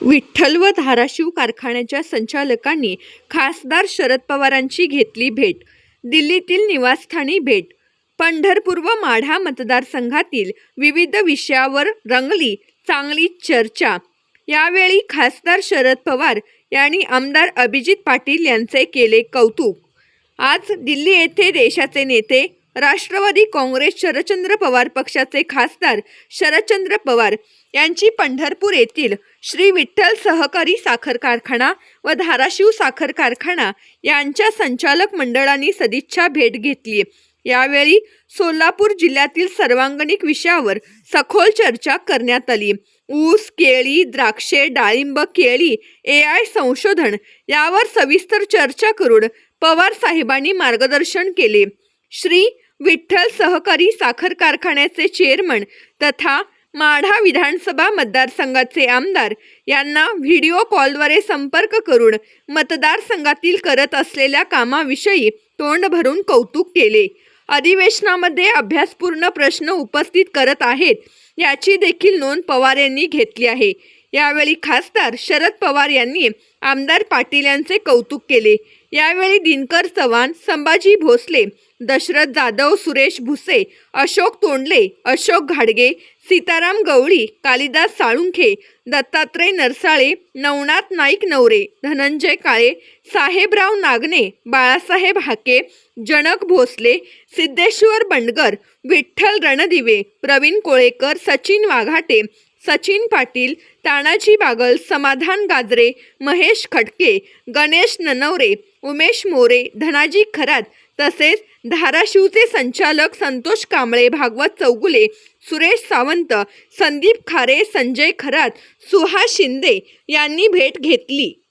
विठ्ठल व धाराशिव कारखान्याच्या संचालकांनी खासदार शरद पवारांची घेतली भेट. दिल्लीतील निवासस्थानी भेट. पंढरपूर व माढा मतदारसंघातील विविध विषयावर रंगली चांगली चर्चा. यावेळी खासदार शरद पवार यांनी आमदार अभिजित पाटील यांचे केले कौतुक. आज दिल्ली येथे देशाचे नेते राष्ट्रवादी काँग्रेस शरदचंद्र पवार पक्षाचे खासदार शरदचंद्र पवार यांची पंढरपूर येथील श्री विठ्ठल सहकारी साखर कारखाना व धाराशिव साखर कारखाना यांच्या संचालक मंडळांनी सदिच्छा भेट घेतली. यावेळी सोलापूर जिल्ह्यातील सर्वांगणिक विषयावर सखोल चर्चा करण्यात आली. ऊस केळी द्राक्षे डाळिंब केळी ए आय संशोधन यावर सविस्तर चर्चा करून पवार साहेबांनी मार्गदर्शन केले. श्री विठ्ठल सहकारी साखर कारखान्याचे चेअरमन तथा माढा विधानसभा मतदारसंघाचे आमदार यांना व्हिडिओ कॉलद्वारे संपर्क करून मतदारसंघातील करत असलेल्या कामाविषयी तोंड भरून कौतुक केले. अधिवेशनामध्ये अभ्यासपूर्ण प्रश्न उपस्थित करत आहेत याची देखील नोंद पवार यांनी घेतली आहे. यावेळी खासदार शरद पवार यांनी आमदार पाटील यांचे कौतुक केले. यावेळी दिनकर चव्हाण संभाजी भोसले दशरथ जाधव सुरेश भुसे अशोक तोंडले अशोक घाडगे सीताराम गवळी कालिदास साळुंखे दत्तात्रय नरसाळे नवनाथ नाईक नवरे धनंजय काळे साहेबराव नागने बाळासाहेब हाके जनक भोसले सिद्धेश्वर बंडगर विठ्ठल रणदिवे प्रवीण कोळेकर सचिन वाघाटे सचिन पाटील तानाजी बागल समाधान गाजरे महेश खटके गणेश ननवरे उमेश मोरे धनाजी खरात तसेच धाराशिवचे संचालक संतोष कांबळे भागवत चौगुले सुरेश सावंत संदीप खारे संजय खरात सुहास शिंदे यांनी भेट घेतली.